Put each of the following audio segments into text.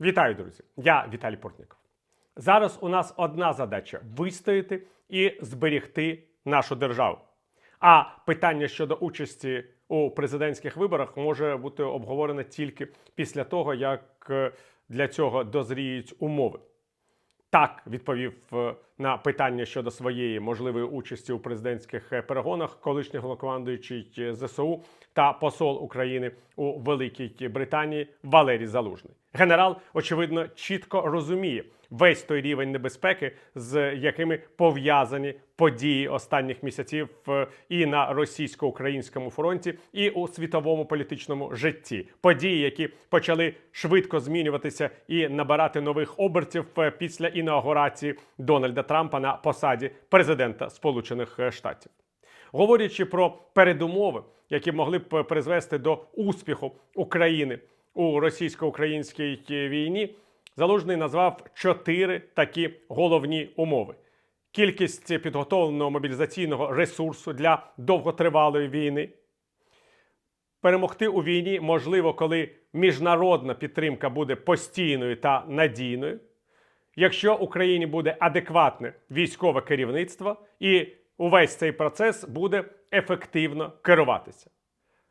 Вітаю, друзі! Я Віталій Портніков. Зараз у нас одна задача вистояти і зберігти нашу державу. А питання щодо участі у президентських виборах може бути обговорене тільки після того, як е, для цього дозріють умови. Так відповів е, на питання щодо своєї можливої участі у президентських е, перегонах колишній головнокомандуючий е, ЗСУ та посол України у Великій Британії Валерій Залужний. Генерал, очевидно, чітко розуміє весь той рівень небезпеки, з якими пов'язані події останніх місяців е, і на російсько-українському фронті, і у світовому політичному житті. Події, які почали швидко змінюватися і набирати нових обертів після інаугурації Дональда на посаді президента Сполучених е, Штатів. Говорячи про передумови, які могли б призвести до успіху України у російсько-українській війні, Залужний назвав чотири такі головні умови: кількість підготовленого мобілізаційного ресурсу для довготривалої війни. Перемогти у війні можливо, коли міжнародна підтримка буде постійною та надійною, якщо Україні буде адекватне військове керівництво і увесь цей процес буде ефективно керуватися.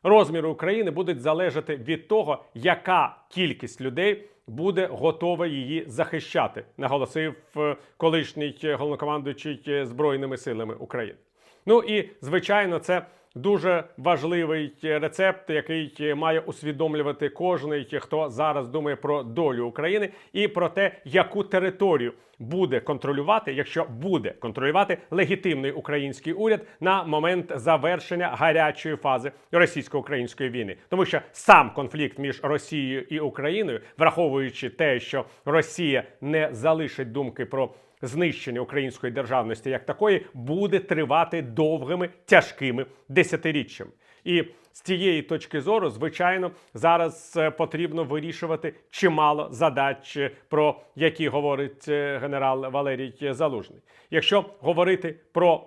Розміри України будуть залежати від того, яка кількість людей буде готова її захищати, наголосив е, колишній головнокомандуючий е, Збройними силами України. Ну і звичайно, це дуже важливий рецепт, який має усвідомлювати кожний, хто зараз думає про долю України і про те, яку територію буде контролювати, якщо буде контролювати легітимний український уряд на момент завершення гарячої фази російсько-української війни, тому що сам конфлікт між Росією і Україною, враховуючи те, що Росія не залишить думки про знищення української державності як такої буде тривати довгими тяжкими десятиріччями. І з цієї точки зору, звичайно, зараз е, потрібно вирішувати чимало задач, е, про які говорить е, генерал Валерій Залужний. Якщо говорити про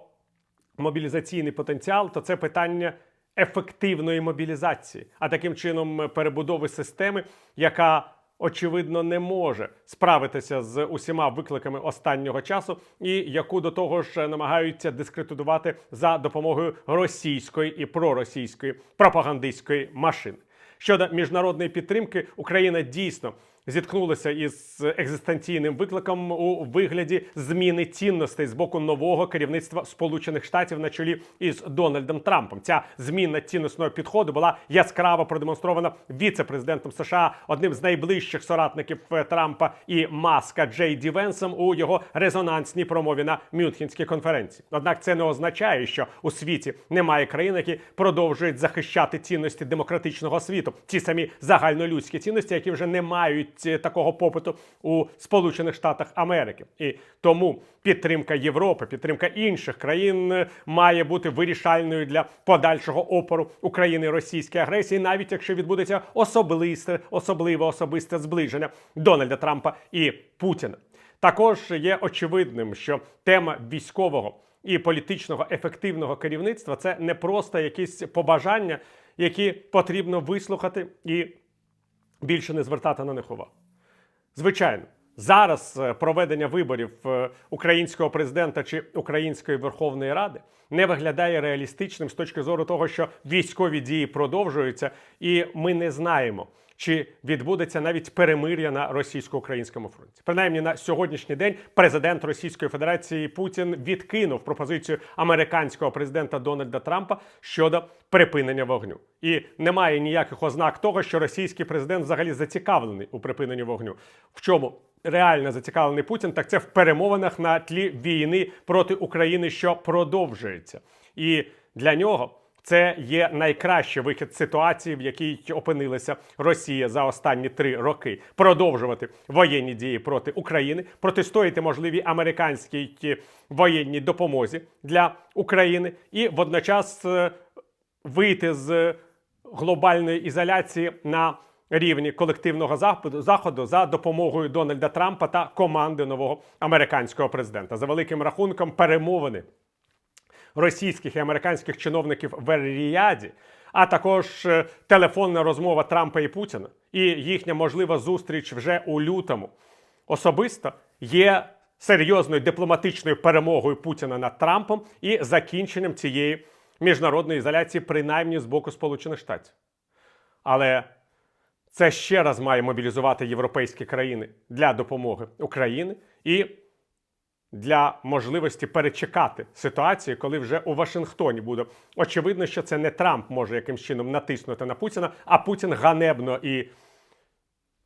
мобілізаційний потенціал, то це питання ефективної мобілізації, а таким чином перебудови системи, яка очевидно не може справитися з усіма викликами останнього часу, і яку до того ж намагаються дискредитувати за допомогою російської і проросійської пропагандистської машини. Щодо міжнародної підтримки, Україна дійсно зіткнулася із екзистенційним викликом у вигляді зміни цінностей з боку нового керівництва Сполучених Штатів на чолі із Дональдом Трампом. Ця зміна цінностного підходу була яскраво продемонстрована віце-президентом США, одним з найближчих соратників Трампа і Маска Джей Ді Венсом у його резонансній промові на Мюнхенській конференції. Однак це не означає, що у світі немає країн, які продовжують захищати цінності демократичного світу, ті самі загальнолюдські цінності, які вже не мають е, такого попиту у Сполучених Штатах Америки. І тому підтримка Європи, підтримка інших країн е, має бути вирішальною для подальшого опору України російській агресії, навіть якщо відбудеться особисте, особливе особисте зближення Дональда Трампа і Путіна. Також є очевидним, що тема військового і політичного ефективного керівництва це не просто якісь побажання, які потрібно вислухати і більше не звертати на них увагу. Звичайно, зараз е, проведення виборів е, українського президента чи української Верховної Ради не виглядає реалістичним з точки зору того, що військові дії продовжуються, і ми не знаємо. Чи відбудеться навіть перемир'я на російсько-українському фронті? Принаймні на сьогоднішній день президент Російської Федерації Путін відкинув пропозицію американського президента Дональда Трампа щодо припинення вогню, і немає ніяких ознак того, що російський президент взагалі зацікавлений у припиненні вогню. В чому реально зацікавлений Путін? Так це в перемовинах на тлі війни проти України, що продовжується, і для нього. Це є найкращий вихід ситуації, в якій опинилася Росія за останні три роки. Продовжувати воєнні дії проти України, протистояти можливій американській воєнній допомозі для України і водночас е, вийти з глобальної ізоляції на рівні колективного заходу заходу за допомогою Дональда Трампа та команди нового американського президента. За великим рахунком, перемовини російських і американських чиновників в Ріаді, а також е, телефонна розмова Трампа і Путіна і їхня можлива зустріч вже у лютому особисто є серйозною дипломатичною перемогою Путіна над Трампом і закінченням цієї міжнародної ізоляції, принаймні з боку Сполучених Штатів. Але це ще раз має мобілізувати європейські країни для допомоги Україні і для можливості перечекати ситуацію, коли вже у Вашингтоні буде очевидно, що це не Трамп може якимсь чином натиснути на Путіна, а Путін ганебно і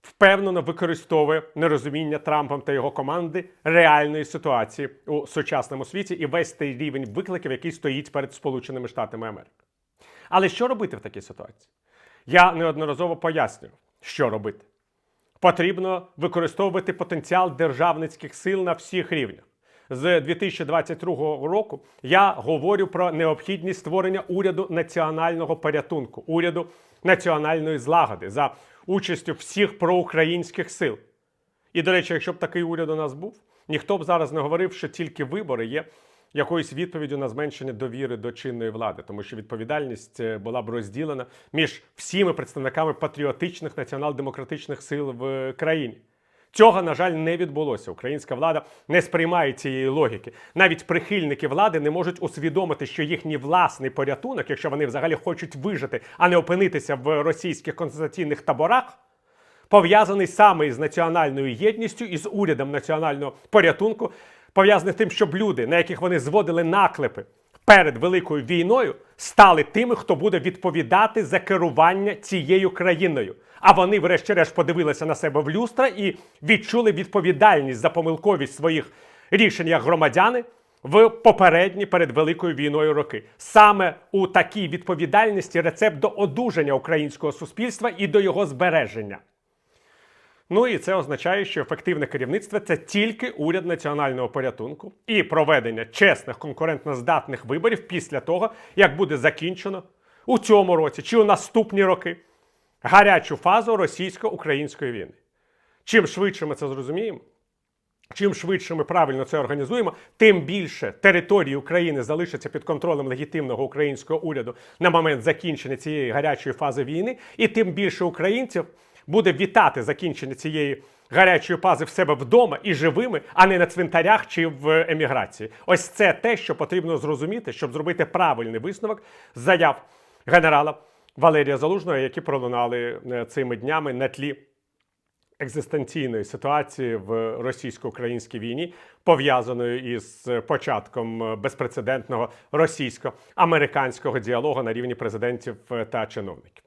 впевнено використовує нерозуміння Трампом та його команди реальної ситуації у сучасному світі і весь той рівень викликів, який стоїть перед Сполученими Штатами Америки. Але що робити в такій ситуації? Я неодноразово пояснював, що робити. Потрібно використовувати потенціал державницьких сил на всіх рівнях. З 2022 року я говорю про необхідність створення уряду національного порятунку, уряду національної злагоди за участю всіх проукраїнських сил. І, до речі, якщо б такий уряд у нас був, ніхто б зараз не говорив, що тільки вибори є якоюсь відповіддю на зменшення довіри до чинної влади, тому що відповідальність е, була б розділена між всіми представниками патріотичних націонал-демократичних сил в країні. Цього, на жаль, не відбулося. Українська влада не сприймає цієї логіки. Навіть прихильники влади не можуть усвідомити, що їхній власний порятунок, якщо вони взагалі хочуть вижити, а не опинитися в російських концентраційних таборах, пов'язаний саме із національною єдністю і з урядом національного порятунку, пов'язаний з тим, щоб люди, на яких вони зводили наклепи перед великою війною, стали тими, хто буде відповідати за керування цією країною. А вони, врешті-решт, подивилися на себе в люстра і відчули відповідальність за помилковість своїх рішень як громадяни в попередні перед великою війною роки. Саме у такій відповідальності рецепт до одужання українського суспільства і до його збереження. Ну і це означає, що ефективне керівництво це тільки уряд національного порятунку і проведення чесних конкурентноздатних виборів після того, як буде закінчено у цьому році чи у наступні роки гарячу фазу російсько-української війни. Чим швидше ми це зрозуміємо, чим швидше ми правильно це організуємо, тим більше території України залишаться під контролем легітимного українського уряду на момент закінчення цієї гарячої фази війни, і тим більше українців буде вітати закінчення цієї гарячої фази в себе вдома і живими, а не на цвинтарях чи в еміграції. Ось це те, що потрібно зрозуміти, щоб зробити правильний висновок з заяв генерала Валерія Залужного, які пролунали е, цими днями на тлі екзистенційної ситуації в російсько-українській війні, пов'язаної із початком безпрецедентного російсько-американського діалогу на рівні президентів та чиновників.